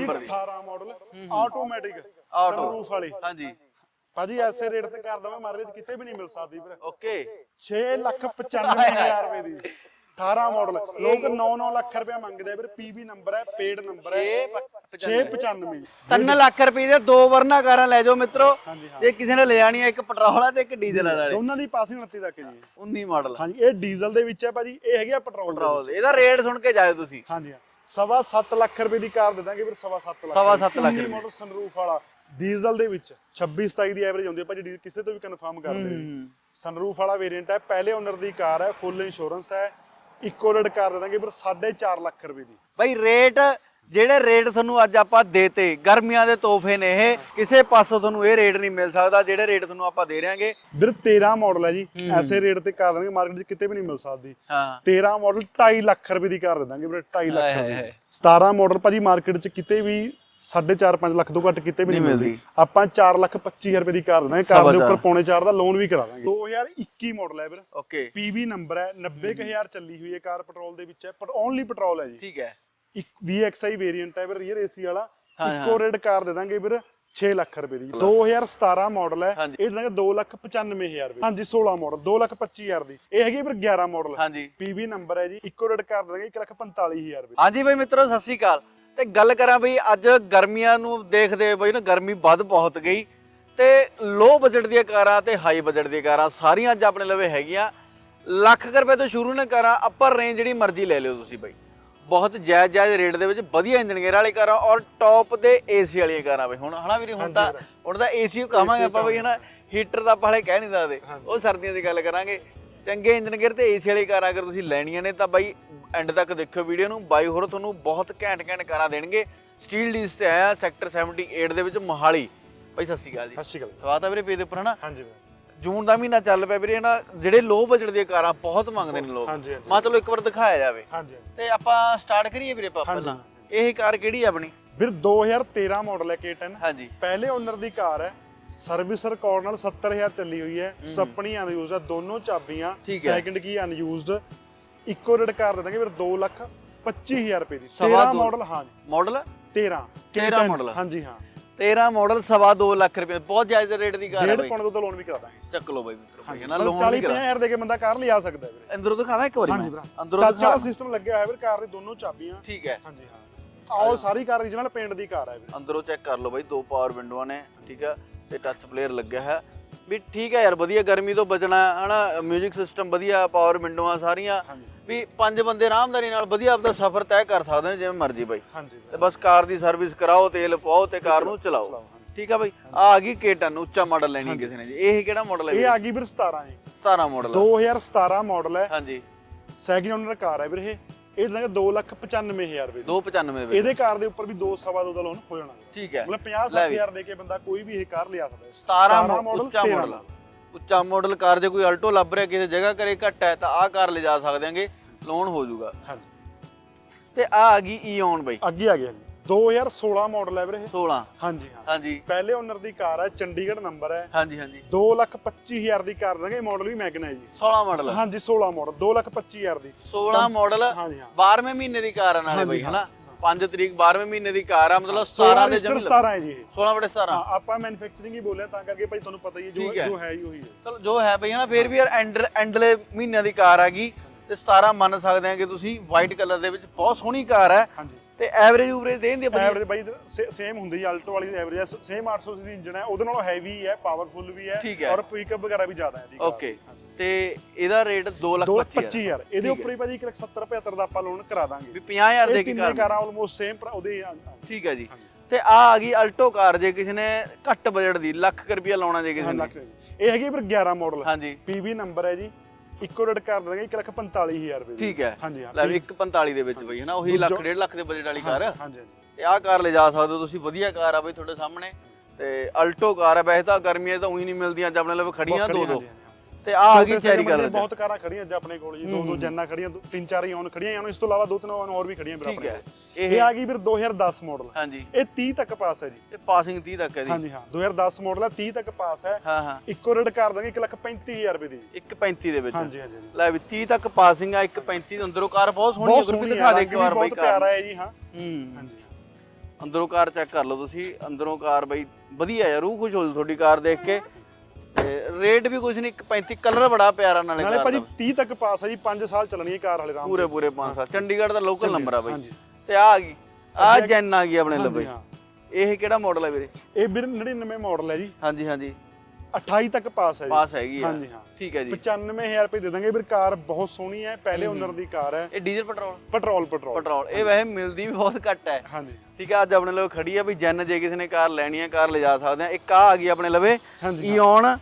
Number ਦੀ। 18 model automatic auto sunroof ਵਾਲੀ। ਹਾਂਜੀ। ਭਾਜੀ ਐਸੇ ਰੇਟ ਤੇ ਕਰ ਦਵਾਂ ਮਾਰਕੀਟ 'ਚ ਕਿਤੇ ਵੀ ਨਹੀਂ ਮਿਲ ਸਕਦੀ ਵੀਰ। ਓਕੇ। 6 ਲੱਖ 95000 ਰੁਪਏ ਦੀ। 18 ਮਾਡਲ ਲੋਕ 9-9 ਲੱਖ ਰੁਪਏ ਮੰਗਦੇ ਆ ਵੀਰ ਪੀਬੀ ਨੰਬਰ ਹੈ ਪੇਡ ਨੰਬਰ ਹੈ। 695 3 ਲੱਖ ਰੁਪਏ ਦੇ ਦੋ ਵਰਨਾ ਕਾਰਾਂ ਲੈ ਜਾਓ ਮਿੱਤਰੋ। ਹਾਂਜੀ ਹਾਂ। ਜੇ ਕਿਸੇ ਨੇ ਲੈ ਜਾਣੀ ਹੈ ਇੱਕ ਪੈਟਰੋਲ ਵਾਲਾ ਤੇ ਇੱਕ ਡੀਜ਼ਲ ਵਾਲਾ। ਦੋਨਾਂ ਦੀ ਪਾਸਿੰਗ 29 ਤੱਕ ਜੀ। 19 ਮਾਡਲ ਹਾਂਜੀ ਇਹ ਡੀਜ਼ਲ ਦੇ ਵਿੱਚ ਹੈ ਭਾਜੀ ਇਹ ਹੈਗੀ ਆ ਪੈਟਰੋਲ ਇਹਦਾ ਰੇਟ ਸੁਣ ਕੇ ਜਾਇਓ ਤੁਸੀਂ। ਹਾਂਜੀ ਹਾਂ। ਸਵਾ 7 ਲੱਖ ਰੁਪਏ ਦੀ ਕਾਰ ਦੇ ਦਾਂਗੇ ਵੀਰ ਸਵਾ 7 ਲੱਖ ਸਵਾ ਸੱਤ ਲੱਖ ਰੁਪਏ। ਮਾਡਲ ਸਨਰੂਫ ਵਾਲਾ ਡੀਜ਼ਲ ਦੇ ਵਿੱਚ 26 27 ਦੀ ਐਵਰੇਜ ਹੁੰਦੀ ਹੈ ਭਾਜੀ ਕਿਸੇ ਤੋਂ ਵੀ ਕਨਫਰਮ ਕਰ ਹੂੰ। ਸਨਰੂਫ ਵਾਲਾ ਵੇਰੀਐਂਟ ਹੈ ਪਹਿਲੇ ਓਨਰ ਦੀ ਕਾਰ ਹੈ ਫੁੱਲ ਇੰਸ਼ੋਰੈਂਸ ਹੈ ਇਕੋ ਰੇਟ ਕਰ ਦੇ ਦਾਂਗੇ ਵੀਰ 4.5 ਲੱਖ ਰੁਪਏ ਦੀ। ਬਈ ਰੇਟ ਜਿਹੜੇ ਰੇਟ ਤੁਹਾਨੂੰ ਅੱਜ ਆਪਾਂ ਦੇਤੇ ਗਰਮੀਆਂ ਦੇ ਤੋਹਫੇ ਨੇ ਇਹ ਕਿਸੇ ਪਾਸੋਂ ਤੁਹਾਨੂੰ ਇਹ ਰੇਟ ਨਹੀਂ ਮਿਲ ਸਕਦਾ ਜਿਹੜੇ ਰੇਟ ਤੁਹਾਨੂੰ ਆਪਾਂ ਦੇ ਰਹੇਗੇ। ਵੀਰ 13 ਮਾਡਲ ਹੈ ਜੀ ਐਸੇ ਰੇਟ ਤੇ ਕਰ ਦਾਂਗੇ ਮਾਰਕੀਟ 'ਚ ਕਿਤੇ ਵੀ ਨਹੀਂ ਮਿਲ ਸਕਦੀ। ਹਾਂ। 13 ਮਾਡਲ 2.5 ਲੱਖ ਰੁਪਏ ਦੀ ਕਰ ਦੇ ਦਾਂਗੇ ਵੀਰ 2.5 ਲੱਖ ਰੁਪਏ ਹਾਏ ਦੀ। ਹਾਏ। 17 ਮਾਡਲ ਭਾਜੀ ਮਾਰਕੀਟ 'ਚ ਕਿਤੇ ਵੀ 4.5 5 ਲੱਖ ਤੋਂ ਘੱਟ ਕਿਤੇ ਵੀ ਨਹੀਂ ਮਿਲਦੀ। ਆਪਾਂ 4 ਲੱਖ 25 ਰੁਪਏ ਦੀ ਕਰ ਦਿੰਦੇ ਕਾਰ ਦੇ ਉੱਪਰ। ਪੌਣੇ 4 ਦਾ ਲੋਨ ਵੀ ਕਰਾ ਦਾਂਗੇ। 2021 ਮਾਡਲ ਹੈ ਵੀਰ। ਓਕੇ। ਪੀਵੀ ਨੰਬਰ ਹੈ। 90000 ਚੱਲੀ ਹੋਈ ਹੈ ਕਾਰ ਪੈਟਰੋਲ ਦੇ ਵਿੱਚ ਹੈ ਪਰ ਓਨਲੀ ਪੈਟਰੋਲ ਹੈ ਜੀ। ਠੀਕ ਹੈ। ਇੱਕ VXI ਵੇਰੀਐਂਟ ਹੈ ਵੀਰ ਰੀਅਰ ਏਸੀ ਵਾਲਾ। ਇੱਕੋ ਰੇਟ ਕਾਰ ਦੇ ਦਾਂਗੇ ਵੀਰ 6 ਲੱਖ ਰੁਪਏ ਦੀ। 2017 ਮਾਡਲ ਹੈ। ਇਹ ਦਾਂਗੇ 2 ਲੱਖ 95000 ਰੁਪਏ। ਹਾਂਜੀ 16 ਮਾਡਲ 2 ਲੱਖ 25000 ਦੀ। ਇਹ ਹੈਗੀ ਵੀਰ 11 ਮਾਡਲ ਹਾਂਜੀ। ਪੀਵੀ ਨੰਬਰ ਹੈ ਜੀ ਇੱਕੋ ਰੇਟ ਕਰ ਦੇ ਦਾਂਗੇ 1 ਲੱਖ 45000 ਰੁਪਏ। ਹਾਂਜੀ ਬਈ ਮਿੱਤਰੋ ਸਤਿ ਸ਼੍ਰੀ ਅਕਾਲ। ਤੇ ਗੱਲ ਕਰਾਂ ਬਈ ਅੱਜ ਗਰਮੀਆਂ ਨੂੰ ਦੇਖਦੇ ਬਈ ਨਾ ਗਰਮੀ ਵੱਧ ਬਹੁਤ ਗਈ। ਤੇ ਲੋ ਬਜਟ ਦੀਆਂ ਕਾਰਾਂ ਤੇ ਹਾਈ ਬਜਟ ਦੀਆਂ ਕਾਰਾਂ ਸਾਰੀਆਂ ਅੱਜ ਆਪਣੇ ਲਵੇ ਹੈਗੀਆਂ। ਲੱਖ ਰੁਪਏ ਤੋਂ ਸ਼ੁਰੂ ਨੇ ਕਾਰਾਂ ਅੱਪਰ ਰੇਂਜ ਜਿਹੜੀ ਮਰਜ਼ੀ ਲੈ ਲਿਓ ਤੁਸੀਂ ਬਈ। ਬਹੁਤ ਜਾਇਜ਼ ਜਾਇਜ਼ ਰੇਟ ਦੇ ਵਿੱਚ ਵਧੀਆ ਇੰਜਨ ਗੇਅਰ ਵਾਲੀ ਕਾਰਾਂ ਔਰ ਟੌਪ ਦੇ ਏਸੀ ਵਾਲੀਆਂ ਕਾਰਾਂ ਬਈ ਹੁਣ ਹਨਾ ਵੀਰੇ? ਹੁਣ ਤਾਂ ਹੁਣ ਤਾਂ ਏਸੀ ਕਹਾਂਗੇ ਆਪਾਂ ਬਈ ਹਨਾ? ਹੀਟਰ ਤਾਂ ਆਪਾਂ ਹਲੇ ਕਹਿ ਨਹੀਂ ਸਕਦੇ। ਉਹ ਸਰਦੀਆਂ ਦੀ ਗੱਲ ਕਰਾਂਗੇ। ਚੰਗੇ ਇੰਜਨ ਗੇਅਰ ਤੇ ਏਸੀ ਵਾਲੀ ਕਾਰਾਂ ਅਗਰ ਤੁਸੀਂ ਲੈਣੀਆਂ ਨੇ ਤਾਂ ਬਾਈ ਐਂਡ ਤੱਕ ਦੇਖਿਓ ਵੀਡੀਓ ਨੂੰ। ਬਾਈ ਹੋਰ ਤੁਹਾਨੂੰ ਬਹੁਤ ਘੈਂਟ ਘੈਂਟ ਕਾਰਾਂ ਦੇਣਗੇ। ਸਟੀਲ ਡੀਸ ਤੇ ਆਇਆ ਸੈਕਟਰ 78 ਦੇ ਵਿੱਚ ਮੋਹਾਲੀ। ਬਾਈ ਸਤਿ ਸ਼੍ਰੀ ਅਕਾਲ ਜੀ। ਸਤਿ ਸ਼੍ਰੀ ਅਕਾਲ ਸਵਾਗਤ ਹੈ ਵੀਰੇ ਪੇਜ ਦੇ ਉੱਪਰ ਹਨਾ? ਹਾਂਜੀ ਜੂਨ ਦਾ ਮਹੀਨਾ ਚੱਲ ਪਿਆ ਵੀਰੇ ਨਾ ਜਿਹੜੇ ਲੋ ਬਜਟ ਦੀਆਂ ਕਾਰਾਂ ਬਹੁਤ ਮੰਗਦੇ ਨੇ ਲੋਕ। ਹਾਂਜੀ ਹਾਂਜੀ। ਮਤਲਬ ਇੱਕ ਵਾਰ ਦਿਖਾਇਆ ਜਾਵੇ। ਹਾਂਜੀ। ਤੇ ਆਪਾਂ ਸਟਾਰਟ ਕਰੀਏ ਵੀਰੇ ਆਪਾਂ ਹਾਂਜੀ, ਪਹਿਲਾਂ। ਇਹ ਕਾਰ ਕਿਹੜੀ ਆ ਆਪਣੀ? ਵੀਰ 2013 ਮਾਡਲ ਹੈ K10 ਹਾਂਜੀ। ਪਹਿਲੇ ਓਨਰ ਦੀ ਕਾਰ ਹੈ। ਸਰਵਿਸ ਰਿਕਾਰਡ ਨਾਲ 70000 ਚੱਲੀ ਹੋਈ ਹੈ। ਸਟੱਪਣੀ ਅਨਯੂਜ਼ਡ ਹੈ ਦੋਨੋਂ ਚਾਬੀਆਂ ਠੀਕ ਹੈ। ਸੈਕਿੰਡ ਕੀ ਅਨਯੂਜ਼ਡ ਇੱਕੋ ਰੇਟ ਕਰ ਦੇ ਦਾਂਗੇ ਵੀਰ 2 ਲੱਖ 25000 ਰੁਪਏ ਦੀ। ਸਵਾ 13 ਦੋ। ਮਾਡਲ ਹਾਂ ਮਾਡਲ 13 13 K10 model। ਹਾਂਜੀ ਹਾਂ। 13 ਮਾਡਲ ਸਵਾ 2 ਲੱਖ ਰੁਪਏ ਬਹੁਤ ਜਾਇਜ਼ ਰੇਟ ਦੀ ਕਾਰ ਹੈ ਡੇਢ ਬਾਈ। ਪੌਣੇ ਤੋਂ ਲੋਨ ਵੀ ਕਰਾ ਦਾਂਗੇ ਚੱਕ ਲਓ ਬਾਈ ਮਿੱਤਰੋ ਭਾਈ ਨਾ ਲੋਨ 40 ਨਹੀਂ ਕਰਾ 50000 ਦੇ ਕੇ ਬੰਦਾ ਕਾਰ ਲਿਆ ਸਕਦਾ ਹੈ ਵੀਰੇ। ਅੰਦਰੋਂ ਦਿਖਾਣਾ ਇੱਕ ਵਾਰੀ। ਹਾਂਜੀ ਮੈਂ ਭਰਾ। ਅੰਦਰੋਂ ਟੱਚ ਦਿਖਾ। ਵਾਲਾ ਸਿਸਟਮ ਲੱਗਿਆ ਹੋਇਆ ਵੀਰ ਕਾਰ ਦੀ ਦੋਨੋਂ ਚਾਬੀਆਂ। ਠੀਕ ਹੈ। ਹਾਂਜੀ ਹਾਂ। ਆਲ ਸਾਰੀ ਕਾਰ origignal ਪੇਂਟ ਦੀ ਕਾਰ ਹੈ ਵੀਰੇ। ਅੰਦਰੋਂ ਚੈੱਕ ਕਰ ਲਓ ਬਾਈ ਦੋ ਪਾਵਰ ਵਿੰਡੋਆਂ ਨੇ ਠੀਕ ਹੈ ਤੇ ਟੱਚ ਪਲੇਅਰ ਲੱਗਿਆ ਹੈ। ਵੀ ਠੀਕ ਹੈ ਯਾਰ ਵਧੀਆ ਗਰਮੀ ਤੋਂ ਬਚਣਾ ਹਨਾ 뮤직 ਸਿਸਟਮ ਵਧੀਆ ਪਾਵਰ ਵਿੰਡੋਆਂ ਸਾਰੀਆਂ ਵੀ ਪੰਜ ਬੰਦੇ ਆਰਾਮਦਾਰੀ ਨਾਲ ਵਧੀਆ ਆਪਦਾ ਸਫ਼ਰ ਤੈਅ ਕਰ ਸਕਦੇ ਨੇ ਜਿਵੇਂ ਮਰਜ਼ੀ ਬਾਈ। ਤੇ ਬਸ ਕਾਰ ਦੀ ਸਰਵਿਸ ਕਰਾਓ ਤੇਲ ਪਾਓ ਤੇ ਕਾਰ ਨੂੰ ਚਲਾਓ। ਠੀਕ ਆ ਬਾਈ? ਆ ਆ ਗਈ K10 ਉੱਚਾ ਮਾਡਲ ਲੈਣੀ ਕਿਸੇ ਨੇ ਜੀ। ਇਹ ਕਿਹੜਾ ਮਾਡਲ ਹੈ ਇਹ? ਆ ਗਈ ਵੀਰ 17 ਜੀ। 17 ਮਾਡਲ 2017 ਮਾਡਲ ਹੈ। ਹਾਂਜੀ। ਸੈਕਿੰਡ ਓਨਰ ਕਾਰ ਹੈ ਵੀਰ ਇਹ। ਇਹ ਦਾਂਗੇ 2 ਲੱਖ 95000 ਰੁਪਏ ਦੀ। 295 ਦੇ। ਵਿੱਚ ਇਹਦੇ ਕਾਰ ਦੇ ਉੱਪਰ ਵੀ 2 ਸਵਾ ਦੋ ਦਾ ਲੋਨ ਹੋ ਜਾਣਾ ਠੀਕ ਹੈ। ਮਤਲਬ 50 ਲੈ ਵੀ। 60000 ਦੇ ਕੇ ਬੰਦਾ ਕੋਈ ਵੀ ਇਹ ਕਾਰ ਲਿਆ ਸਕਦਾ ਹੈ। 17 17 ਮਾਡਲ ਉੱਚਾ 13 ਮਾਡਲ ਉੱਚਾ ਮਾਡਲ ਕਾਰ ਜੇ ਕੋਈ ਅਲਟੋ ਲੱਭ ਰਿਹਾ ਕਿਸੇ ਜਗ੍ਹਾ ਕਰੇ ਘੱਟ ਹੈ ਤਾਂ ਆਹ ਕਾਰ ਲਿਜਾ ਸਕਦੇ ਆਂਗੇ ਲੋਨ ਹੋ ਜਾਊਗਾ। ਹਾਂਜੀ। ਤੇ ਆ ਆ ਗਈ ਈਓਨ ਬਾਈ। ਅੱਗੇ ਆ ਗਿਆ ਜੀ। 2016 ਮਾਡਲ ਹੈ ਵੀਰ ਇਹ। 16 ਹਾਂਜੀ ਹਾਂ। ਹਾਂਜੀ। ਪਹਿਲੇ ਓਨਰ ਦੀ ਕਾਰ ਹੈ ਚੰਡੀਗੜ੍ਹ ਨੰਬਰ ਹੈ। ਹਾਂਜੀ ਹਾਂਜੀ। 2 ਲੱਖ 25000 ਦੀ ਕਰ ਦਾਂਗੇ ਮਾਡਲ ਵੀ ਮੈਗਨਾ ਹੈ ਜੀ। 16 ਮਾਡਲ ਹਾਂਜੀ 16 ਮਾਡਲ 2 ਲੱਖ 25000 ਦੀ। 16 ਮਾਡਲ ਹਾਂਜੀ ਹਾਂ। 12ਵੇਂ ਮਹੀਨੇ ਦੀ ਕਾਰ ਆ ਨਾਲੇ ਬਾਈ ਹਨਾ? 5 ਤਰੀਕ 12ਵੇਂ ਮਹੀਨੇ ਦੀ ਕਾਰ ਆ ਮਤਲਬ 16 17 ਦੇ ਜਮੀ 17 ਹੈ ਜੀ ਇਹ। 16 ਬੜੇ 17 ਹਾਂ ਆਪਾਂ ਮੈਨੂਫੈਕਚਰਿੰਗ ਹੀ ਬੋਲਿਆ ਤਾਂ ਕਰਕੇ ਭਾਈ ਤੁਹਾਨੂੰ ਪਤਾ ਹੀ ਹੈ ਜੋ ਠੀਕ ਹੈ। ਜੋ ਹੈ ਹੀ ਉਹੀ ਹੈ। ਚਲੋ ਜੋ ਹੈ ਬਈ ਹਨਾ ਫੇਰ ਵੀ ਯਾਰ ਐਂਡ ਐਂਡਲੇ ਮਹੀਨਿਆਂ ਦੀ ਕਾਰ ਆ ਗਈ। ਤੇ 17 ਮੰਨ ਸਕਦੇ ਆ ਕਿ ਤੁਸੀਂ ਵਾਈਟ ਕਲਰ ਦੇ ਵਿੱਚ ਬਹੁਤ ਸੋਹਣੀ ਕਾਰ ਹੈ। ਹਾਂਜੀ। ਤੇ ਐਵਰੇਜ ਉਵਰੇਜ ਦੇਣ ਦੀ ਐਵਰੇਜ ਬਾਈ ਸੇਮ ਹੁੰਦੀ ਹੈ ਆਲਟੋ ਵਾਲੀ ਦੀ ਐਵਰੇਜ ਸੇਮ 800 ਸੀਸੀ ਇੰਜਨ ਹੈ ਉਹਦੇ ਨਾਲੋਂ ਹੈਵੀ ਹੈ ਪਾਵਰਫੁਲ ਵੀ ਹੈ। ਔਰ ਪਿਕਅਪ ਵਗੈਰਾ ਵੀ ਜ਼ਿਆਦਾ ਹੈ ਇਹਦੀ ਓਕੇ ਤੇ ਇਹਦਾ ਰੇਟ 2 ਲੱਖ 2 25 25 ਯਾਰ ਇਹਦੇ ਉੱਪਰ ਹੀ ਭਾਜੀ 1 ਲੱਖ 70 75 ਦਾ ਆਪਾਂ ਲੋਨ ਕਰਾ ਦਾਂਗੇ। ਵੀ 50000 ਦੇ ਇਹ ਕੇ ਕਾਰ ਕਾਰਾਂ ਆਲਮੋਸਟ ਸੇਮ ਉਹਦੇ ਠੀਕ ਹੈ ਜੀ। ਤੇ ਆ ਆ ਗਈ ਅਲਟੋ ਕਾਰ ਜੇ ਕਿਸੇ ਨੇ ਘੱਟ ਬਜਟ ਦੀ ਲੱਖ ਕੁ ਰੁਪਇਆ ਲਾਉਣਾ ਜੇ ਕਿਸੇ ਨੇ। ਇਹ ਹੈਗੀ ਫਿਰ 11 ਮਾਡਲ ਹਾਂਜੀ। ਪੀਵੀ ਨੰਬਰ ਹੈ ਜੀ। ਇੱਕੋ ਰੇਟ ਕਰ ਦਾਂਗੇ 1 ਲੱਖ 45000 ਰੁਪਏ ਦੀ। ਠੀਕ ਹੈ। ਹਾਂਜੀ ਹਾਂ। ਲੈ ਵੀ 145 ਦੇ ਵਿੱਚ ਬਈ ਹਨਾ ਉਹੀ ਲੱਖ ਡੇਢ ਲੱਖ ਦੇ ਬਜਟ ਵਾਲੀ ਕਾਰ। ਹਾਂਜੀ ਹਾਂਜੀ। ਤੇ ਆਹ ਕਾਰ ਲੈ ਜਾ ਸਕਦੇ ਹੋ ਤੁਸੀਂ ਵਧੀਆ ਕਾਰ ਆ ਬਈ ਤੁਹਾਡੇ ਸਾਹਮਣੇ। ਤੇ ਅਲਟੋ ਕਾਰ ਆ ਵੈਸੇ ਤਾਂ ਗਰਮੀਆਂ 'ਚ ਤਾਂ ਉਹੀ ਨਹੀਂ ਮਿਲਦੀਆਂ ਅੱਜ ਆਪਣੇ ਲਈ ਖੜੀਆਂ ਦੋ ਦੋ। ਹਾਂਜੀ। ਤੇ ਆ ਆ ਗਈ segment ਕਲਰ ਦੀਆਂ ਬਹੁਤ ਕਾਰਾਂ ਖੜੀਆਂ ਅੱਜ ਆਪਣੇ ਕੋਲ ਜੀ ਦੋ ਦੋ ਜੰਨਾ ਖੜੀਆਂ ਦੋ- ਤਿੰਨ ਚਾਰ ਹੀ ਆਉਣ ਖੜੀਆਂ ਆਉਣ ਇਸ ਤੋਂ ਇਲਾਵਾ ਦੋ ਤਿੰਨ ਹੋਰ ਵੀ ਖੜੀਆਂ ਵੀਰ ਠੀਕ ਆਪਣੇ ਹੈ। ਕੋਲ। ਇਹ ਇਹ ਆ ਗਈ ਵੀਰ 2010 ਮਾਡਲ ਹਾਂਜੀ। ਇਹ 30 ਤੱਕ ਪਾਸ ਹੈ ਜੀ। ਤੇ ਪਾਸਿੰਗ 30 ਤੱਕ ਹੈ ਦੀ ਹਾਂਜੀ ਹਾਂ 2010 ਮਾਡਲ ਹੈ 30 ਤੱਕ ਪਾਸ ਹੈ। ਹਾਂ ਹਾਂ। ਇੱਕੋ ਰੇਟ ਕਰ ਦਾਂਗੇ 1 ਲੱਖ 35000 ਰੁਪਏ ਦੀ 135 ਦੇ ਵਿੱਚ। ਹਾਂਜੀ ਹਾਂਜੀ ਹਾਂਜੀ। ਲੈ ਵੀ 30 ਤੱਕ ਪਾਸਿੰਗ ਆ 135 ਦੇ ਅੰਦਰੋਂ ਕਾਰ ਬਹੁਤ ਸੋਹਣੀ ਹੈ ਬਹੁਤ ਗੁਰਪ੍ਰੀਤ ਦਿਖਾ ਦੇ ਇੱਕ ਵਾਰ ਬਹੁਤ ਬਾਈ ਕਾਰ ਪਿਆਰਾ ਹੈ ਜੀ ਹਾਂ। ਹੂੰ। ਹਾਂਜੀ ਅੰਦਰੋਂ ਕਾਰ ਚੈੱਕ ਕਰ ਲਓ ਤੁਸੀਂ ਅੰਦਰੋਂ ਕਾਰ ਬਈ ਵਧੀਆ ਹੈ ਰੂਹ ਖੁਸ਼ ਹੋ ਜੂ ਤੁਹਾਡੀ ਕਾਰ ਦੇਖ ਕੇ। ਰੇਟ ਵੀ ਕੁਝ ਨਹੀਂ 35 ਕਲਰ ਬੜਾ ਪਿਆਰਾ ਨਾਲੇ ਨਾਲੇ ਭਾਜੀ ਦਾ। 30 ਤੱਕ ਪਾਸ ਹੈ ਜੀ 5 ਸਾਲ ਚੱਲਣੀ ਹੈ ਕਾਰ ਹਲੇ ਰਾਮ ਪੂਰੇ ਪੂਰੇ 5 ਸਾਲ। ਚੰਡੀਗੜ੍ਹ ਦਾ ਲੋਕਲ ਨੰਬਰ ਆ ਬਈ ਤੇ ਆ ਆ ਗਈ ਆ ਜੈਨ ਆ ਗਈ ਆਪਣੇ ਹਾਂ। ਇਹ ਕਿਹੜਾ ਮਾਡਲ ਹੈ ਵੀਰੇ? ਇਹ ਵੀਰ 99 ਮਾਡਲ ਹੈ ਜੀ। ਹਾਂਜੀ ਹਾਂਜੀ। 28 ਤੱਕ ਪਾਸ ਹੈ ਜੀ। ਪਾਸ ਹੈਗੀ ਆ। ਹਾਂਜੀ ਹਾਂ। ਠੀਕ ਹੈ ਜੀ। 95000 ਰੁਪਏ ਦੇ ਦਾਂਗੇ ਵੀਰ ਕਾਰ ਬਹੁਤ ਸੋਹਣੀ ਹੈ ਪਹਿਲੇ ਹੂੰ, ਹੂੰ। ਓਨਰ ਦੀ ਕਾਰ ਹੈ। ਇਹ diesel petrol? Petrol petrol. Petrol. ਇਹ ਵੈਸੇ ਮਿਲਦੀ ਵੀ ਬਹੁਤ ਘੱਟ ਹੈ। ਹਾਂਜੀ। ਠੀਕ ਹੈ ਅੱਜ ਆਪਣੇ ਲਵੇ ਖੜੀ ਆ ਵੀ ਜੈਨ ਜੇ ਕਿਸੇ ਨੇ ਕਾਰ ਲੈਣੀ ਹੈ ਕਾਰ ਲਿਜਾ ਸਕਦੇ ਆ ਇੱਕ ਆ ਆ ਗਈ ਆਪਣੇ ਲਵੇ ਹਾਂ। ਈਓਨ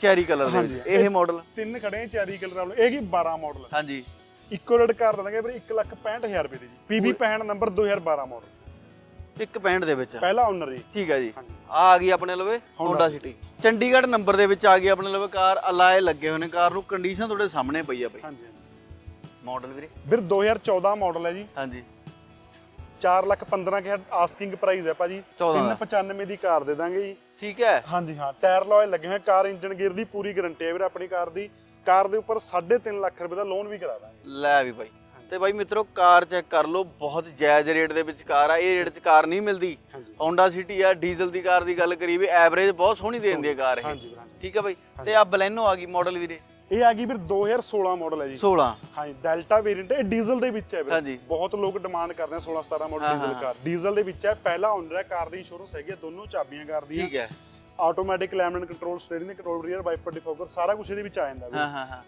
ਚੈਰੀ ਕਲਰ ਦੇ ਵਿੱਚ। ਇਹ ਮਾਡਲ ਤਿੰਨ ਖੜੇ ਚੈਰੀ ਕਲਰ ਵਾਲੇ ਇਹ ਕੀ 12 ਮਾਡਲ ਹਾਂਜੀ। ਇੱਕੋ ਰੇਟ ਕਰ ਦਾਂਗੇ ਵੀਰ 165000 ਰੁਪਏ ਦੀ ਜੀ। ਪੀਬੀ 65 ਨੰਬਰ 2012 ਮਾਡਲ ਇੱਕ 65 ਦੇ ਵਿੱਚ ਪਹਿਲਾ ਓਨਰ ਜੀ। ਠੀਕ ਹੈ ਜੀ। ਆ ਆ ਗਈ ਆਪਣੇ ਲਵੇ ਹੋਂਡਾ ਸਿਟੀ ਚੰਡੀਗੜ੍ਹ ਨੰਬਰ ਦੇ ਵਿੱਚ ਆ ਗਈ ਆਪਣੇ ਲਵੇ ਕਾਰ। ਅਲਾਏ ਲੱਗੇ ਹੋਏ ਨੇ ਕਾਰ ਨੂੰ। ਕੰਡੀਸ਼ਨ ਤੁਹਾਡੇ ਸਾਹਮਣੇ ਪਈ ਆ ਬਈ। ਹਾਂਜੀ। ਮਾਡਲ ਵੀਰੇ। ਵੀਰ 2014 ਮਾਡਲ ਹੈ ਜੀ। ਹਾਂਜੀ। 4 ਲੱਖ 15 ਕੇ ਆਸਕਿੰਗ ਪ੍ਰਾਈਸ ਹੈ ਭਾਜੀ। 14 ਦਾ 395 ਦੀ ਕਾਰ ਦੇ ਦਾਂਗੇ ਜੀ। ਠੀਕ ਹੈ। ਹਾਂਜੀ ਹਾਂ ਟਾਇਰ ਲੋਏ ਲੱਗੇ ਹੋਏ ਕਾਰ ਇੰਜਨ ਗੇਅਰ ਦੀ ਪੂਰੀ ਗਾਰੰਟੀ ਹੈ ਵੀਰ ਆਪਣੀ ਕਾਰ ਦੀ। ਕਾਰ ਦੇ ਉੱਪਰ 3.5 ਲੱਖ ਰੁਪਏ ਦਾ ਲੋਨ ਵੀ ਕਰਾ ਦਾਂਗੇ। ਲੈ ਵੀ ਬਾਈ। ਤੇ ਬਾਈ ਮਿੱਤਰੋ ਕਾਰ ਚੈੱਕ ਕਰ ਲਓ ਬਹੁਤ ਜਾਇਜ਼ ਰੇਟ ਦੇ ਵਿੱਚ ਕਾਰ ਆ। ਇਹ ਰੇਟ 'ਚ ਕਾਰ ਨਹੀਂ ਮਿਲਦੀ। ਹੋਂਡਾ ਸਿਟੀ ਆ ਡੀਜ਼ਲ ਦੀ ਕਾਰ ਦੀ ਗੱਲ ਕਰੀ ਵੀ ਐਵਰੇਜ ਬਹੁਤ ਸੋਹਣੀ ਦੇ ਦਿੰਦੀ ਹੈ ਕਾਰ ਇਹ। ਠੀਕ ਹੈ ਬਾਈ। ਤੇ ਆ ਬਲੈਨੋ ਆ ਗਈ ਮਾਡਲ ਵੀਰੇ। ਇਹ ਆ ਗਈ ਵੀਰ 2016 ਮਾਡਲ ਹੈ ਜੀ। 16 ਹਾਂਜੀ ਡੈਲਟਾ ਵੇਰੀਐਂਟ ਇਹ ਡੀਜ਼ਲ ਦੇ ਵਿੱਚ ਹੈ ਵੀਰ। ਬਹੁਤ ਲੋਕ ਡਿਮਾਂਡ ਕਰਦੇ ਆ 16 17 ਮਾਡਲ ਡੀਜ਼ਲ। ਕਾਰ ਡੀਜ਼ਲ ਦੇ ਵਿੱਚ ਹੈ ਪਹਿਲਾ ਓਨਰ ਹੈ ਕਾਰ ਦੀ ਇੰਸ਼ੋਰੈਂਸ ਹੈਗੀ ਹੈ ਦੋਨੋਂ ਚਾਬੀਆਂ ਕਾਰ ਦੀਆਂ। ਠੀਕ ਹੈ। Automatic lemon control steering control rear wiper defogger ਸਾਰਾ ਕੁਝ ਇਹਦੇ ਵਿੱਚ ਆ ਜਾਂਦਾ ਵੀਰ। ਹਾਂ ਹਾਂ ਹਾਂ।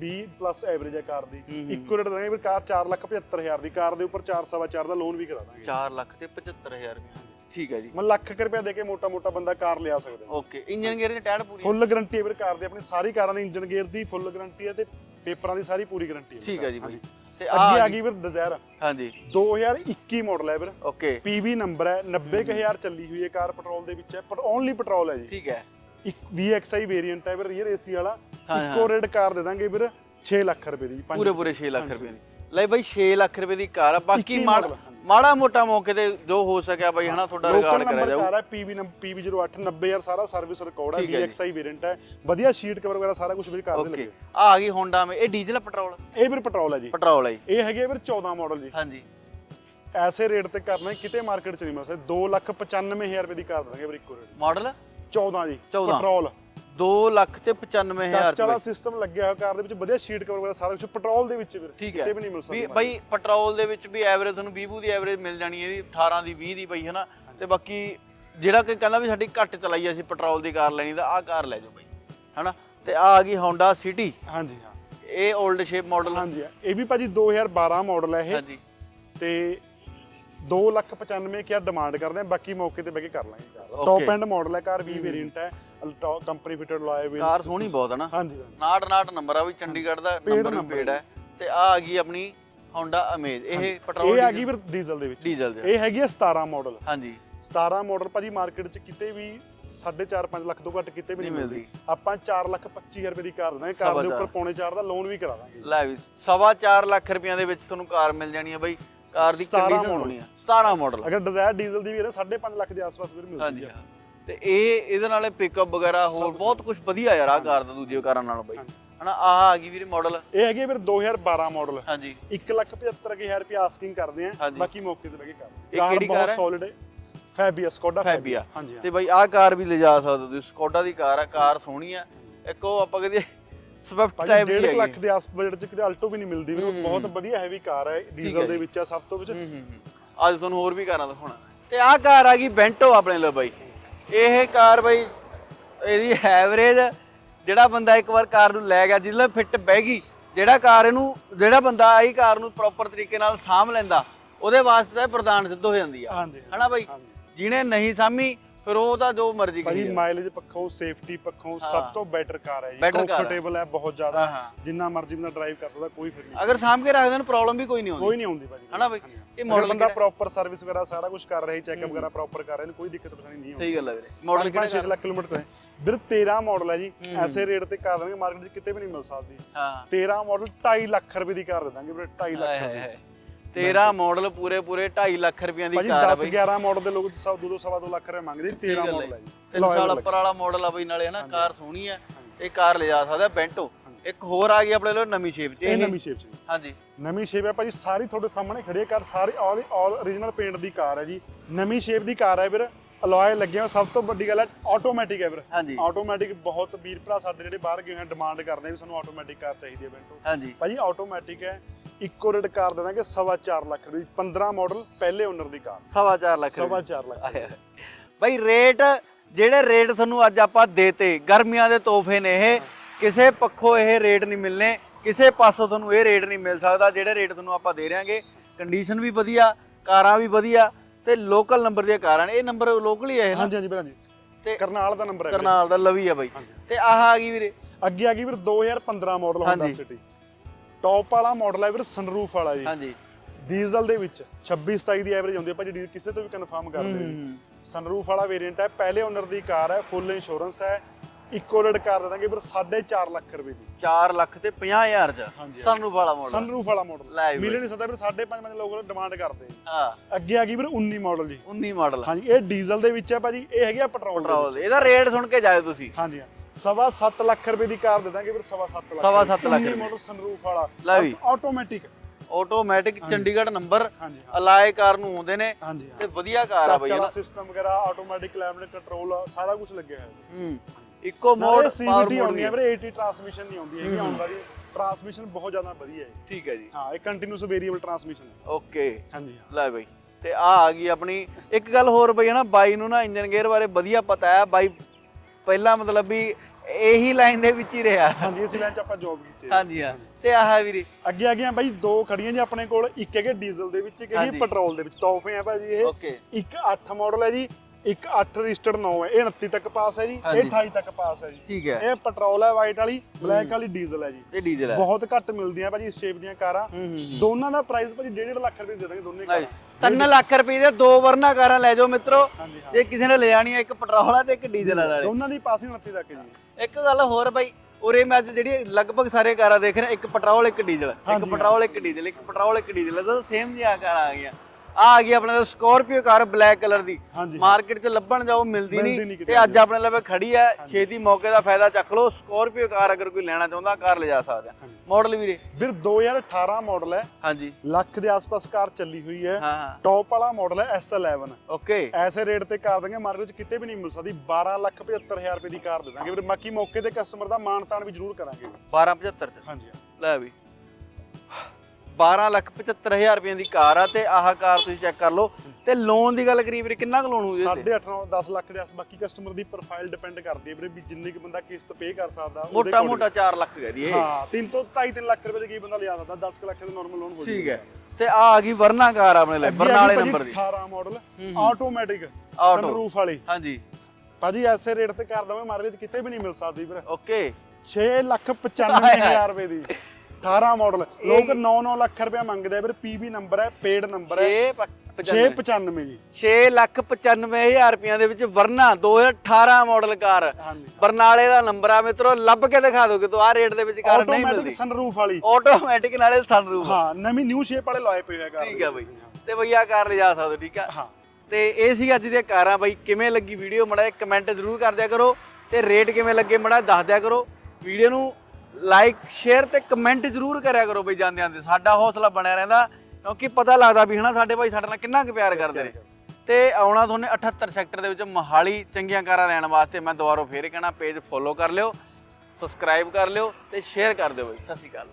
20 ਪਲੱਸ ਐਵਰੇਜ ਹੈ ਕਾਰ ਦੀ। ਇੱਕੋ ਰੇਟ ਦਾਂਗੇ ਵੀਰ ਕਾਰ 475000 ਦੀ। ਕਾਰ ਦੇ ਉੱਪਰ 4.4 ਦਾ ਲੋਨ ਵੀ ਕਰਾ ਦਾਂਗੇ। 4 ਲੱਖ ਤੇ 75000 ਰੁਪਏ ਠੀਕ ਹੈ ਜੀ। ਮੈਂ ਲੱਖ ਕੁ ਰੁਪਏ ਦੇ ਕੇ ਮੋਟਾ ਮੋਟਾ ਬੰਦਾ ਕਾਰ ਲਿਆ ਸਕਦਾ। ਓਕੇ ਇੰਜਨ ਗੇਅਰ ਦੀ ਟਾਇਰ ਪੂਰੀ ਫੁੱਲ ਗਾਰੰਟੀ ਹੈ ਵੀਰ ਕਾਰ ਦੀ ਆਪਣੀ ਸਾਰੀ ਕਾਰਾਂ ਦੀ ਇੰਜਨ ਗੇਅਰ ਦੀ ਫੁੱਲ ਗਾਰੰਟੀ ਹੈ ਤੇ ਪੇਪਰਾਂ ਦੀ ਸਾਰੀ ਪੂਰੀ ਗਾਰੰਟੀ ਹੈ ਵੀਰ। ਠੀਕ ਹੈ ਜੀ ਹਾਂਜੀ। ਬਾਈ ਤੇ ਅੱਗੇ ਆ ਆ ਗਈ ਵੀਰ ਡਿਜ਼ਾਇਰ ਹਾਂਜੀ। 2021 ਮਾਡਲ ਹੈ ਵੀਰ। ਓਕੇ। ਪੀਵੀ ਨੰਬਰ ਹੈ 90000 ਚੱਲੀ ਹੋਈ ਹੈ ਕਾਰ ਪੈਟਰੋਲ ਦੇ ਵਿੱਚ ਹੈ ਪਰ ਓਨਲੀ ਪੈਟਰੋਲ ਹੈ ਜੀ। ਠੀਕ ਹੈ। ਇੱਕ VXI ਵੇਰੀਐਂਟ ਹੈ ਵੀਰ ਰੀਅਰ ਏਸੀ ਵਾਲਾ। ਹਾਂ, ਇੱਕੋ ਰੇਟ ਕਾਰ ਦੇ ਦਾਂਗੇ ਵੀਰ 6 ਲੱਖ ਰੁਪਏ ਦੀ ਪੰਜ- ਪੂਰੇ ਪੂਰੇ 6 ਲੱਖ ਰੁਪਏ ਦੀ। ਲੈ ਬਾਈ 6 ਲੱਖ ਰੁਪਏ ਦੀ ਕਾਰ ਆ। ਬਾਕੀ ਹਾਂਜੀ। ਮਾੜਾ ਮੋਟਾ ਮੌਕੇ ਤੇ ਜੋ ਹੋ ਸਕਿਆ ਬਾਈ ਹਨਾ ਤੁਹਾਡਾ ਰਿਕਾਰਡ ਕਰਿਆ ਨੰਬਰ ਜਾਊ। ਹੈ PV ਨੰਬਰ PV08 90000 ਸਾਰਾ ਸਰਵਿਸ ਰਿਕਾਰਡ ਹੈ। VXI ਵੇਰੀਐਂਟ ਹੈ। ਵਧੀਆ ਸ਼ੀਟ ਕਵਰ ਵਗੈਰਾ ਸਾਰਾ ਕੁਝ ਵੀਰ ਕਾਰ ਦੇ ਓਕੇ ਲੱਗੇ। ਆ ਆ ਗਈ ਹੋਂਡਾ ਮੇ। ਇਹ ਡੀਜ਼ਲ ਪੈਟਰੋਲ ਇਹ ਵੀਰ ਪੈਟਰੋਲ ਹੈ ਜੀ। ਪੈਟਰੋਲ ਹੈ। ਇਹ ਹੈਗੇ ਵੀਰ 14 ਮਾਡਲ ਜੀ। ਹਾਂਜੀ। ਐਸੇ ਰੇਟ ਤੇ ਕਰਨਾ ਕਿਤੇ ਮਾਰਕੀਟ ਚ ਨਹੀਂ ਮਿਲ ਸਕਦਾ। 295000 ਰੁਪਏ ਦੀ ਕਾਰ ਦਾਂਗੇ ਵੀਰ ਇੱਕੋ ਰੇਟ ਮਾਡਲ 14 ਜੀ। 14 ਪੈਟਰੋਲ 2 ਲੱਖ ਤੇ 95000 ਟੱਚ ਵਾਲਾ ਰੁਪਏ। ਸਿਸਟਮ ਲੱਗਿਆ ਹੋਇਆ ਕਾਰ ਦੇ ਵਿੱਚ ਵਧੀਆ ਸ਼ੀਟ ਕਵਰ ਵਗੈਰਾ ਸਾਰਾ ਕੁਝ ਪੈਟਰੋਲ ਦੇ ਵਿੱਚ ਵੀਰ ਠੀਕ ਹੈ। ਕਿਤੇ ਵੀ ਨਹੀਂ ਮਿਲ ਵੀ ਸਕਦਾ ਬਾਈ ਪੈਟਰੋਲ ਦੇ ਵਿੱਚ ਵੀ ਐਵਰੇਜ ਤੁਹਾਨੂੰ 20 ਦੀ ਐਵਰੇਜ ਮਿਲ ਜਾਣੀ ਹੈ ਇਹਦੀ 18 ਦੀ 20 ਦੀ ਬਈ ਹਨਾ? ਤੇ ਬਾਕੀ ਜਿਹੜਾ ਕੋਈ ਕਹਿੰਦਾ ਵੀ ਸਾਡੀ ਘੱਟ ਚਲਾਈ ਅਸੀਂ ਪੈਟਰੋਲ ਦੀ ਕਾਰ ਲੈਣੀ ਤਾਂ ਆਹ ਕਾਰ ਲੈ ਜਾਓ ਬਾਈ ਹਨਾ? ਤੇ ਆ ਆ ਗਈ ਹੋਂਡਾ ਸਿਟੀ ਹਾਂਜੀ ਹਾਂ। ਇਹ 올ਡ ਸ਼ੇਪ ਮਾਡਲ ਹਾਂਜੀ ਹਾਂ। ਇਹ ਵੀ ਭਾਜੀ 2012 ਮਾਡਲ ਹੈ ਇਹ। ਹਾਂਜੀ। ਤੇ 2,95,000 ਡਿਮਾਂਡ ਕਰਦੇ ਆ ਬਾਕੀ ਮੌਕੇ ਤੇ ਬਹਿ ਕੇ ਕਰ ਲਾਂਗੇ. ਟੌਪ ਐਂਡ ਮਾਡਲ ਹੈ ਕਾਰ 20 ਵੇਰੀਐਂਟ ਹੈ ਕੰਪਨੀ ਫਿਟਡ ਲਾਇਆ ਵੀ ਕਾਰ ਸੋਹਣੀ ਬਹੁਤ ਹੈ ਨਾ। ਹਾਂਜੀ ਹਾਂਜੀ। ਨੰਬਰ ਆ ਵੀ ਚੰਡੀਗੜ੍ਹ ਦਾ ਨੰਬਰ ਵੀ number ਪੇਡ ਹੈ ਤੇ ਆ ਆ ਗਈ ਆਪਣੀ ਹੋਂਡਾ ਅਮੇਜ ਇਹ ਪੈਟਰੋਲ ਇਹ ਆ ਗਈ ਵੀਰ ਡੀਜ਼ਲ ਦੇ ਵਿੱਚ। ਡੀਜ਼ਲ ਦੇ। ਇਹ ਹੈਗੀ ਹੈ 17 ਮਾਡਲ ਹਾਂਜੀ। 17 ਮਾਡਲ ਭਾਜੀ ਮਾਰਕੀਟ 'ਚ ਕਿਤੇ ਵੀ 4.5 5 ਲੱਖ ਤੋਂ ਘੱਟ ਕਿਤੇ ਵੀ ਨਹੀਂ ਨਹੀਂ ਮਿਲਦੀ। ਆਪਾਂ 4 ਲੱਖ 25 ਰੁਪਏ ਦੀ ਕਾਰ ਦਿੰਦੇ। ਕਾਰ ਸਵਾ ਦੇ ਉੱਪਰ। ਪੌਣੇ 4 ਦਾ ਲੋਨ ਵੀ ਕਰਾ ਦਾਂਗੇ। ਲੈ ਵੀ ਸਵਾ ਚਾਰ ਲੱਖ ਰੁਪਈਆਂ ਦੇ ਵਿੱਚ ਤੁਹਾਨੂੰ ਕਾਰ ਮਿਲ ਜਾਣੀ ਹੈ ਬਾਈ। ਕਾਰ ਦੀ 17 ਕੰਡੀਸ਼ਨ model। ਹੋਣੀ ਆ। 17 ਮਾਡਲ ਅਗਰ ਡਿਜ਼ਾਇਰ ਡੀਜ਼ਲ ਦੀ ਵੀ ਹੈ 5.5 ਲੱਖ ਦੇ ਆਸ-ਪਾਸ ਵੀਰ ਮਿਲਦੀ ਹਾਂਜੀ ਹੈ ਹਾਂ। ਤੇ ਇਹ ਇਹਦੇ ਨਾਲੇ ਪਿਕਅਪ ਵਗੈਰਾ ਹੋਰ ਬਹੁਤ ਕੁਝ ਵਧੀਆ ਯਾਰ ਆ ਕਾਰ ਦਾ ਦੂਜੇ ਕਾਰਾਂ ਨਾਲੋਂ ਬਾਈ। ਹਨਾ ਆਹ ਆ ਗਈ ਵੀਰੇ ਮਾਡਲ ਇਹ ਹੈਗੀ ਵੀਰ 2012 ਮਾਡਲ ਹਾਂਜੀ। 1,75,000 ਰੁਪਏ ਆਸਕਿੰਗ ਕਰਦੇ ਆ। ਬਾਕੀ ਮੌਕੇ ਤੇ ਕੇ ਕਰ ਇਹ ਕਿਹੜੀ ਕਾਰ ਹੈ? ਸੋਲਿਡ ਹੈ ਫੈਬੀਆ ਸਕੋਡਾ ਹਾਂ। ਤੇ ਬਾਈ ਆਹ ਕਾਰ ਵੀ ਲਿਜਾ ਸਕਦੇ ਹੋ। ਤੁਸੀਂ ਸਕੋਡਾ ਦੀ ਕਾਰ ਆ ਕਾਰ ਸੋਹਣੀ ਆ। ਇੱਕ ਉਹ ਆਪਾਂ ਕਹਦੇ ਸਵਿਫਟ ਟਾਈਪ 1.5 ਦੀ ਲੱਖ ਹੈਗੀ ਦੇ ਆਸ ਬਜਟ 'ਚ ਕਿਤੇ ਆਲਟੋ ਵੀ ਨਹੀਂ ਮਿਲਦੀ ਹੂੰ। ਬਹੁਤ ਵਧੀਆ ਹੈਵੀ ਕਾਰ ਹੈ ਹੈ ਡੀਜ਼ਲ ਦੇ। ਵਿੱਚ ਹੈ ਸਭ ਤੋਂ ਵਿੱਚ। ਹੂੰ ਹੂੰ ਹੂੰ। ਅੱਜ ਤੁਹਾਨੂੰ ਹੋਰ ਵੀ ਕਾਰਾਂ ਦਿਖਾਉਣਾ। ਤੇ ਆਹ ਕਾਰ ਆ ਗਈ ਬੈਂਟੋ ਆਪਣੇ ਲਈ ਬਾਈ। ਇਹ ਕਾਰ ਬਾਈ ਇਹਦੀ ਐਵਰੇਜ ਜਿਹੜਾ ਬੰਦਾ ਇੱਕ ਵਾਰ ਕਾਰ ਨੂੰ ਲੈ ਗਿਆ ਜਿਹਦੇ ਫਿੱਟ ਬਹਿ ਗਈ ਜਿਹੜਾ ਕਾਰ ਇਹਨੂੰ ਜਿਹੜਾ ਬੰਦਾ ਆਈ ਕਾਰ ਨੂੰ ਪ੍ਰੋਪਰ ਤਰੀਕੇ ਨਾਲ ਸਾਂਭ ਲੈਂਦਾ ਉਹਦੇ ਵਾਸਤੇ ਪ੍ਰਦਾਨ ਸਿੱਧ ਹੋ ਜਾਂਦੀ ਆ। ਹਨਾ ਬਾਈ? ਜਿਹਨੇ ਨਹੀਂ ਸਾਂਭੀ ਫਿਰ ਉਹ ਤਾਂ ਜੋ ਮਰਜ਼ੀ ਭਾਜੀ ਕਰੀ ਮਾਈਲੇਜ ਪੱਖੋਂ ਸੇਫਟੀ ਪੱਖੋਂ ਹਾਂ। ਸਭ ਤੋਂ ਬੈਟਰ ਕਾਰ ਹੈ ਜੀ। Better car ਹੈ। ਕੰਫਰਟੇਬਲ ਹੈ ਬਹੁਤ ਜ਼ਿਆਦਾ। ਹਾਂ ਜਿੰਨਾ ਮਰਜ਼ੀ ਬੰਦਾ ਡਰਾਈਵ ਕਰ ਸਕਦਾ ਕੋਈ ਫਿਰ ਨਹੀਂ। ਅਗਰ ਸਾਂਭ ਕੇ ਰੱਖ ਦੇਣ ਪ੍ਰੋਬਲਮ ਵੀ ਕੋਈ ਨਹੀਂ ਆਉਂਦੀ। ਕੋਈ ਨਹੀਂ ਆਉਂਦੀ ਭਾਜੀ। ਹਨਾ ਬਾਈ? ਇਹ ਅਗਰ ਮਾਡਲ ਬੰਦਾ ਪ੍ਰੋਪਰ ਸਰਵਿਸ ਵਗੈਰਾ ਸਾਰਾ ਕੁਝ ਕਰ ਰਿਹਾ ਚੈੱਕਅਪ। ਵਗੈਰਾ ਪ੍ਰੋਪਰ ਕਰ ਰਿਹਾ ਇਹਨੂੰ ਕੋਈ ਦਿੱਕਤ ਪਰੇਸ਼ਾਨੀ ਨਹੀਂ ਆਉਂਦੀ। ਸਹੀ ਗੱਲ ਹੈ ਵੀਰੇ। ਮਾਡਲ ਮਾਡਲ ਕਿਹੜਾ 6 ਲੱਖ ਕਿਲੋਮੀਟਰ ਤੇ ਵੀਰ 13 ਮਾਡਲ ਹੈ ਜੀ ਹੂੰ। ਐਸੇ ਰੇਟ ਤੇ ਕਰ ਦਾਂਗੇ ਮਾਰਕੀਟ 'ਚ ਕਿਤੇ ਵੀ ਨਹੀਂ ਮਿਲ ਸਕਦੀ। ਹਾਂ। 13 ਮਾਡਲ 2.5 ਲੱਖ ਰੁਪਏ ਦੀ ਕਾਰ ਦੇ ਦਾਂਗੇ ਵੀਰੇ 2.5 ਲੱਖ ਹਾਏ ਹਾਏ। ਰੁਪਏ। 13 ਮਾਡਲ ਪੂਰੇ ਪੂਰੇ 2.5 ਲੱਖ ਰੁਪਈਆਂ ਦੀ ਭਾਜੀ ਕਾਰ ਆ 10 ਬਈ। 11 ਮਾਡਲ ਦੇ ਲੋਕ ਸਭ 2 2 ਸਵਾ 2 ਲੱਖ ਰੁਪਏ ਮੰਗਦੇ 13 ਗੱਲ ਹੈ। ਮਾਡਲ ਹੈ ਜੀ। ਤਿੰਨ ਸਾਲ ਉੱਪਰ ਵਾਲਾ ਮਾਡਲ ਆ ਬਈ ਨਾਲੇ ਹਨਾ ਕਾਰ ਸੋਹਣੀ ਆ ਇਹ ਕਾਰ ਲਿਜਾ ਸਕਦਾ ਬੈਂਟੋ ਇੱਕ ਹੋਰ ਆ ਗਈ ਆਪਣੇ ਲੋ ਨਵੀਂ ਸ਼ੇਪ 'ਚ ਇਹ ਨਵੀਂ ਸ਼ੇਪ 'ਚ ਜੀ। ਹਾਂਜੀ। ਨਵੀਂ ਸ਼ੇਪ ਹੈ ਭਾਜੀ ਸਾਰੀ ਤੁਹਾਡੇ ਸਾਹਮਣੇ ਖੜੀ ਹੈ ਕਾਰ ਸਾਰੀ ਆਲ ਆਲ origignal ਪੇਂਟ ਦੀ ਕਾਰ ਹੈ ਜੀ। ਨਵੀਂ ਸ਼ੇਪ ਦੀ ਕਾਰ ਹੈ ਵੀਰ ਅਲੋਏ ਲੱਗੇ ਹੋਏ ਸਭ ਤੋਂ ਵੱਡੀ ਗੱਲ ਹੈ ਆਟੋਮੈਟਿਕ ਹੈ ਵੀਰ। ਹਾਂਜੀ। ਆਟੋਮੈਟਿਕ ਬਹੁਤ ਵੀਰ ਭਰਾ ਸਾਡੇ ਜਿਹੜੇ ਬਾਹਰ ਗਏ ਹੋਏ ਡਿਮਾਂਡ ਕਰਦੇ ਵੀ ਸਾਨੂੰ ਆਟੋਮੈਟਿਕ ਕਾਰ ਚਾਹੀਦੀ ਹੈ ਬੈਂਟੋ ਹਾਂਜੀ। ਭਾਜੀ ਆਟੋਮੈਟਿਕ ਹੈ ਇੱਕੋ ਰੇਟ ਕਾਰ ਦੇ ਦਾਂਗੇ ਸਵਾ ਚਾਰ ਲੱਖ ਦੀ 15 ਮਾਡਲ ਪਹਿਲੇ ਓਨਰ ਦੀ ਕਾਰ ਸਵਾ ਚਾਰ ਲੱਖ ਸਵਾ ਰੁਪਏ। ਚਾਰ ਲੱਖ ਆਏ ਹਾਏ। ਬਈ ਰੇਟ ਜਿਹੜੇ ਰੇਟ ਤੁਹਾਨੂੰ ਅੱਜ ਆਪਾਂ ਦੇਤੇ ਗਰਮੀਆਂ ਦੇ ਤੋਹਫੇ ਨੇ ਇਹ ਕਿਸੇ ਪੱਖੋਂ ਇਹ ਰੇਟ ਨਹੀਂ ਮਿਲਨੇ ਕਿਸੇ ਪਾਸੋਂ ਤੁਹਾਨੂੰ ਇਹ ਰੇਟ ਨਹੀਂ ਮਿਲ ਸਕਦਾ ਜਿਹੜੇ ਰੇਟ ਤੁਹਾਨੂੰ ਆਪਾਂ ਦੇ ਰਿਆਂਗੇ ਕੰਡੀਸ਼ਨ ਵੀ ਵਧੀਆ ਕਾਰਾਂ ਵੀ ਵਧੀਆ ਤੇ ਲੋਕਲ ਨੰਬਰ ਦੀਆਂ ਕਾਰਾਂ ਨੇ ਇਹ ਨੰਬਰ ਲੋਕਲ ਹੀ ਹੈ ਨਾ ਹਾਂਜੀ ਹਾਂਜੀ ਭਰਾ ਜੀ ਤੇ ਕਰਨਾਲ ਦਾ ਨੰਬਰ ਹੈ ਵੀਰੇ। ਕਰਨਾਲ ਦਾ ਲਵੀ ਆ ਬਾਈ ਹਾਂਜੀ। ਤੇ ਆਹ ਆ ਗਈ ਵੀਰੇ ਅੱਗੇ ਆ ਗਈ ਵੀਰ 2015 ਮਾਡਲ ਹੁੰਦਾ ਹਾਂਜੀ। ਸਿਟੀ ਟੌਪ ਵਾਲਾ ਮਾਡਲ ਹੈ ਵੀਰ ਸਨਰੂਫ ਵਾਲਾ ਜੀ। ਹਾਂਜੀ। ਡੀਜ਼ਲ ਦੇ ਵਿੱਚ 26 27 ਦੀ ਐਵਰੇਜ ਹੁੰਦੀ ਹੈ ਭਾਜੀ ਕਿਸੇ ਤੋਂ ਵੀ ਕਨਫਰਮ ਕਰ ਲਿਓ ਸਨਰੂਫ ਵਾਲਾ ਵੇਰੀਐਂਟ ਹੈ ਪਹਿਲੇ ਓਨਰ ਦੀ ਕਾਰ ਹੈ ਫੁੱਲ ਇੰਸ਼ੋਰੈਂਸ ਹੈ ਇੱਕੋ ਰੇਟ ਕਰ ਦਾਂਗੇ ਵੀਰ 4.5 ਲੱਖ ਰੁਪਏ ਦੀ। 4 ਲੱਖ ਤੇ 50000 ਚ। ਹਾਂਜੀ ਸਾਨੂੰ ਵਾਲਾ ਮਾਡਲ ਸਨਰੂਫ ਵਾਲਾ ਮਾਡਲ ਮਿਲ ਨਹੀਂ ਸਕਦਾ ਵੀਰ 5.5 ਪੰਜ ਲੋਕ ਡਿਮਾਂਡ ਕਰਦੇ। ਹਾਂ। ਅੱਗੇ ਆ ਗਈ ਵੀਰ 19 ਮਾਡਲ ਜੀ। 19 ਮਾਡਲ ਹਾਂਜੀ ਇਹ ਡੀਜ਼ਲ ਦੇ ਵਿੱਚ ਹੈ ਭਾਜੀ ਇਹ ਹੈਗੀ ਆ ਪੈਟਰੋਲ ਦੇ ਪੈਟਰੋਲ ਇਹਦਾ ਰੇਟ ਸੁਣ ਕੇ ਜਾਇਓ ਤੁਸੀਂ। ਹਾਂਜੀ ਹਾਂ। ਸਵਾ 7 ਲੱਖ ਰੁਪਏ ਦੀ ਕਾਰ ਦੇ ਦਾਂਗੇ ਵੀਰ ਸਵਾ 7 ਲੱਖ ਸਵਾ ਸੱਤ ਲੱਖ ਰੁਪਏ ਰੁਪਏ। ਮਾਡਲ ਸਨਰੂਫ ਵਾਲਾ। ਲੈ ਵੀ। Automatic automatic Chandigarh number. ਹਾਂ। ਅਲਾਏ ਕਾਰ ਨੂੰ ਆਉਂਦੇ ਨੇ ਤੇ ਹਾਂ। ਵਧੀਆ ਕਾਰ ਆ ਬਈ ਨਾ ਸਿਸਟਮ ਵਗੈਰਾ ਆਟੋਮੈਟਿਕ ਕਲਾਈਮੇਟ ਕੰਟਰੋਲ ਸਾਰਾ ਕੁਝ ਲੱਗਿਆ ਹੋਇਆ। ਹੈ। ਹੂੰ ਇੱਕੋ ਮੋਡ ਪਾਵਰ ਮੋਡ ਆਉਂਦੀ ਹੈ ਵੀਰੇ 80 ਟਰਾਂਸਮਿਸ਼ਨ ਨਹੀਂ ਆਉਂਦੀ ਹੈਗੀ ਹੂੰ। ਆਉਣ ਵਾਲੀ। ਟਰਾਂਸਮਿਸ਼ਨ ਬਹੁਤ ਜ਼ਿਆਦਾ ਵਧੀਆ ਹੈ। ਠੀਕ ਹੈ ਜੀ। ਹਾਂ ਇਹ ਕੰਟੀਨਿਊਸ ਵੇਰੀਏਬਲ ਟਰਾਂਸਮਿਸ਼ਨ ਹੈ। ਓਕੇ ਹਾਂਜੀ ਹਾਂ। ਲੈ ਬਈ ਤੇ ਆ ਆ ਗਈ ਆਪਣੀ। ਇੱਕ ਗੱਲ ਹੋਰ ਬਈ ਨਾ ਬਾਈ ਨੂੰ ਨਾ ਇੰਜਨ ਗੇਅਰ ਬਾਰੇ ਵਧੀਆ ਪਤਾ ਹੈ। ਬਾਈ ਪਹਿਲਾਂ ਮਤਲਬ ਵੀ ਇਹੀ ਲਾਈਨ ਦੇ ਵਿੱਚ ਹੀ ਰਿਹਾ। ਹਾਂਜੀ ਇਸ ਲਾਈਨ 'ਚ ਆਪਾਂ ਜੌਬ ਕੀਤੀ ਹੈ ਹਾਂਜੀ ਹਾਂ। ਤੇ ਆਹ ਵੀਰੇ। ਅੱਗੇ ਆ ਗਈਆਂ ਬਾਈ ਦੋ ਖੜੀਆਂ ਜੀ ਆਪਣੇ ਕੋਲ। ਇੱਕ ਹੈਗੇ ਡੀਜ਼ਲ ਦੇ ਵਿੱਚ ਇੱਕ ਹਾਂਜੀ। ਹੈਗੀ ਪੈਟਰੋਲ ਦੇ ਵਿੱਚ। ਤੋਹਫੇ ਆ ਭਾਜੀ ਇਹ। ਓਕੇ ਇੱਕ 8 ਮਾਡਲ ਹੈ ਜੀ। ਇੱਕ 8 ਰਜਿਸਟਰਡ 9 ਹੈ। ਇਹ 29 ਤੱਕ ਪਾਸ ਹੈ ਜੀ। ਇਹ 28 ਤੱਕ ਪਾਸ ਹੈ ਜੀ। ਠੀਕ ਹੈ। ਇਹ ਪੈਟਰੋਲ ਹੈ ਵਾਈਟ ਵਾਲੀ ਬਲੈਕ ਵਾਲੀ ਡੀਜ਼ਲ ਹੈ ਜੀ। ਇਹ ਡੀਜ਼ਲ ਹੈ। ਬਹੁਤ ਘੱਟ ਮਿਲਦੀਆਂ ਭਾਜੀ ਇਸ ਸ਼ੇਪ ਦੀਆਂ ਕਾਰਾਂ। ਹੂੰ ਹੂੰ ਹੂੰ। ਦੋਨਾਂ ਦਾ ਪ੍ਰਾਈਸ ਭਾਜੀ 1.5 ਲੱਖ ਰੁਪਏ ਦੇ ਦਾਂਗੇ ਦੋਨੇ ਕਾਰਾਂ। 3 ਲੱਖ ਰੁਪਏ ਦੇ ਦੋ ਵਰਨਾ ਕਾਰਾਂ ਲੈ ਜਾਓ ਮਿੱਤਰੋ। ਹਾਂ। ਜੇ ਕਿਸੇ ਨੇ ਲੈ ਜਾਣੀ ਹੈ ਇੱਕ ਪੈਟਰੋਲ ਵਾਲਾ ਤੇ ਇੱਕ ਡੀਜ਼ਲ ਵਾਲਾ ਦੋਨਾਂ ਦੀ ਪਾਸਿੰਗ 29 ਤੱਕ ਜੀ। ਇੱਕ ਗੱਲ ਹੋਰ ਬਾਈ ਉਰੇ ਮੈਂ ਅੱਜ ਜਿਹੜੀ ਲਗਭਗ ਸਾਰੇ ਕਾਰਾਂ ਦੇਖ ਰਿਹਾ ਇੱਕ ਪੈਟਰੋਲ ਇੱਕ ਡੀਜ਼ਲ। ਇੱਕ ਪੈਟਰੋਲ ਇੱਕ ਡੀਜ਼ਲ ਇੱਕ ਪੈਟਰੋਲ ਇੱਕ ਡੀਜ਼ਲ। ਇਹ ਤਾਂ ਸੇਮ ਜਿਹਾ ਕਾਰਾਂ ਆ ਗਈਆਂ। ਆ ਆ ਗਈ ਆਪਣੇ ਕੋਲ ਸਕਾਰਪੀਓ ਕਾਰ ਬਲੈਕ ਕਲਰ ਦੀ। ਹਾਂਜੀ ਮਾਰਕੀਟ 'ਚ ਲੱਭਣ ਜਾਓ ਮਿਲਦੀ ਮਿਲਦੀ ਨਹੀਂ। ਨਹੀਂ ਕਿਤੇ ਤੇ ਅੱਜ ਆਪਣੇ ਲਵੇ ਖੜੀ ਹੈ ਛੇਤੀ ਮੌਕੇ ਦਾ ਫਾਇਦਾ ਚੱਕ ਲਓ। ਸਕਾਰਪੀਓ ਕਾਰ ਅਗਰ ਕੋਈ ਲੈਣਾ ਚਾਹੁੰਦਾ ਕਾਰ ਲਿਜਾ ਸਕਦਾ ਹਾਂਜੀ। ਮਾਡਲ ਵੀਰੇ। ਵੀਰ 2018 ਮਾਡਲ ਹੈ। ਹਾਂਜੀ। ਲੱਖ ਦੇ ਆਸ-ਪਾਸ ਕਾਰ ਚੱਲੀ ਹੋਈ ਹੈ। ਹਾਂ ਹਾਂ। ਟੌਪ ਵਾਲਾ ਮਾਡਲ ਹੈ S11 ਓਕੇ। ਐਸੇ ਰੇਟ ਤੇ ਕਾਰ ਦਾਂਗੇ ਮਾਰਕੀਟ ਵਿੱਚ ਕਿਤੇ ਵੀ ਨਹੀਂ ਮਿਲ ਸਕਦੀ। 12 ਲੱਖ 75000 ਰੁਪਏ ਦੀ ਕਾਰ ਦੇ ਦਾਂਗੇ। ਵੀਰ ਬਾਕੀ ਮੌਕੇ ਤੇ ਕਸਟਮਰ ਦਾ ਮਾਣ ਤਾਣ ਵੀ ਜ਼ਰੂਰ ਕਰਾਂਗੇ। 1275 ਚ? ਹਾਂਜੀ ਲੈ ਵੀ। 12 ਲੱਖ 75000 ਰੁਪਏ ਦੀ ਕਾਰ ਆ ਤੇ ਆਹ ਕਾਰ ਤੁਸੀਂ ਚੈੱਕ ਕਰ ਲਓ। ਤੇ ਲੋਨ ਦੀ ਗੱਲ ਕਰੀ ਵੀਰੇ ਕਿੰਨਾ ਕੁ ਲੋਨ ਹੋਊ ਇਹਦੇ ਤੇ? 8.5 10 ਲੱਖ ਦੇ ਆਸ ਬਾਕੀ ਕਸਟਮਰ ਦੀ ਪ੍ਰੋਫਾਈਲ ਡਿਪੈਂਡ ਕਰਦੀ ਹੈ ਵੀਰੇ ਵੀ ਜਿੰਨੇ ਕੁ ਬੰਦਾ ਕਿਸ਼ਤ ਪੇ ਕਰ ਸਕਦਾ ਮੋਟਾ। ਮੋਟਾ 4 ਲੱਖ ਹੈ ਦੀ ਇਹ। ਹਾਂ 3 ਤੋਂ 2.5 ਲੱਖ ਰੁਪਏ ਦੇ ਕੀ ਬੰਦਾ ਲਿਆ ਸਕਦਾ 10 ਕੁ ਲੱਖ ਦੇ ਨਾਰਮਲ ਲੋਨ ਹੋ ਠੀਕ ਜਾਊਗਾ। ਹੈ। ਤੇ ਆ ਆ ਗਈ ਵਰਨਾ ਕਾਰ ਆਪਣੇ ਲਈ ਬਰਨਾਲੇ ਨੰਬਰ ਦੀ। 18 ਮਾਡਲ। ਆਟੋਮੈਟਿਕ ਆਟੋ ਸਨਰੂਫ ਵਾਲੀ। ਹਾਂਜੀ। ਭਾਜੀ ਐਸੇ ਰੇਟ ਤੇ ਕਰ ਦਵਾਂ ਮਾਰਕੀਟ ਕਿਤੇ ਵੀ ਨਹੀਂ ਮਿਲ ਸਕਦੀ ਵੀਰੇ। ਓਕੇ। 6 ਲੱਖ 95000 ਰੁਪਏ ਦੀ। 18 ਮਾਡਲ ਲੋਕ 9-9 ਲੱਖ ਰੁਪਏ ਮੰਗਦੇ ਆ ਵੀਰ ਪੀਬੀ ਨੰਬਰ ਹੈ ਪੇਡ ਨੰਬਰ ਹੈ। 6 695 ਜੀ। 6 ਲੱਖ 95000 ਰੁਪਈਆਂ ਦੇ ਵਿੱਚ ਵਰਨਾ 2018 ਮਾਡਲ ਕਾਰ। ਬਰਨਾਲੇ ਦਾ ਨੰਬਰ ਆ ਮਿੱਤਰੋ ਲੱਭ ਕੇ ਦਿਖਾ ਦੋਗੇ ਤੋ ਆ ਰੇਟ ਦੇ ਵਿੱਚ ਕਾਰ ਨਹੀਂ ਆਟੋਮੈਟਿਕ ਮਿਲਦੀ। ਸਨਰੂਫ ਵਾਲੀ। ਆਟੋਮੈਟਿਕ ਨਾਲੇ ਸਨਰੂਫ ਹਾਂ ਨਵੀਂ ਨਿਊ ਸ਼ੇਪ ਵਾਲੇ ਲਾਏ ਪਏ ਹੋਏ ਕਾਰ ਠੀਕ ਆ ਬਈ। ਤੇ ਬਈ ਆ ਕਾਰ ਲਿਜਾ ਸਕਦੇ ਠੀਕ ਆ? ਹਾਂ। ਤੇ ਇਹ ਸੀ ਅੱਜ ਦੀਆਂ ਕਾਰਾਂ ਬਾਈ ਕਿਵੇਂ ਲੱਗੀ ਵੀਡੀਓ ਮੜਾ ਕਮੈਂਟ ਜ਼ਰੂਰ ਕਰ ਦਿਆ ਕਰੋ। ਤੇ ਰੇਟ ਕਿਵੇਂ ਲੱਗੇ ਮੜਾ ਦੱਸ ਦਿਆ ਕਰੋ। ਵੀਡੀਓ ਨੂੰ ਲਾਈਕ ਸ਼ੇਅਰ ਤੇ ਕਮੈਂਟ ਜ਼ਰੂਰ ਕਰਿਆ ਕਰੋ ਬਈ ਜਾਂਦੇ ਜਾਂਦੇ ਸਾਡਾ ਹੌਸਲਾ ਬਣਿਆ ਰਹਿੰਦਾ ਕਿਉਂਕਿ ਪਤਾ ਲੱਗਦਾ ਵੀ ਹਨਾ ਸਾਡੇ ਭਾਈ ਸਾਡੇ ਨਾਲ ਕਿੰਨਾ ਕੁ ਪਿਆਰ ਕਰਦੇ ਨੇ। ਤੇ ਆਉਣਾ ਤੁਹਾਨੂੰ 78 ਸੈਕਟਰ ਦੇ ਵਿੱਚ ਮੋਹਾਲੀ ਚੰਗੀਆਂ ਕਾਰਾਂ ਲੈਣ ਵਾਸਤੇ ਮੈਂ ਦੁਬਾਰਾ ਫੇਰ ਕਹਿਣਾ ਪੇਜ ਫੋਲੋ ਕਰ ਲਿਓ ਸਬਸਕ੍ਰਾਈਬ ਕਰ ਲਿਓ ਤੇ ਸ਼ੇਅਰ ਕਰ ਦਿਓ ਬਈ। ਸਤਿ ਸ਼੍ਰੀ ਅਕਾਲ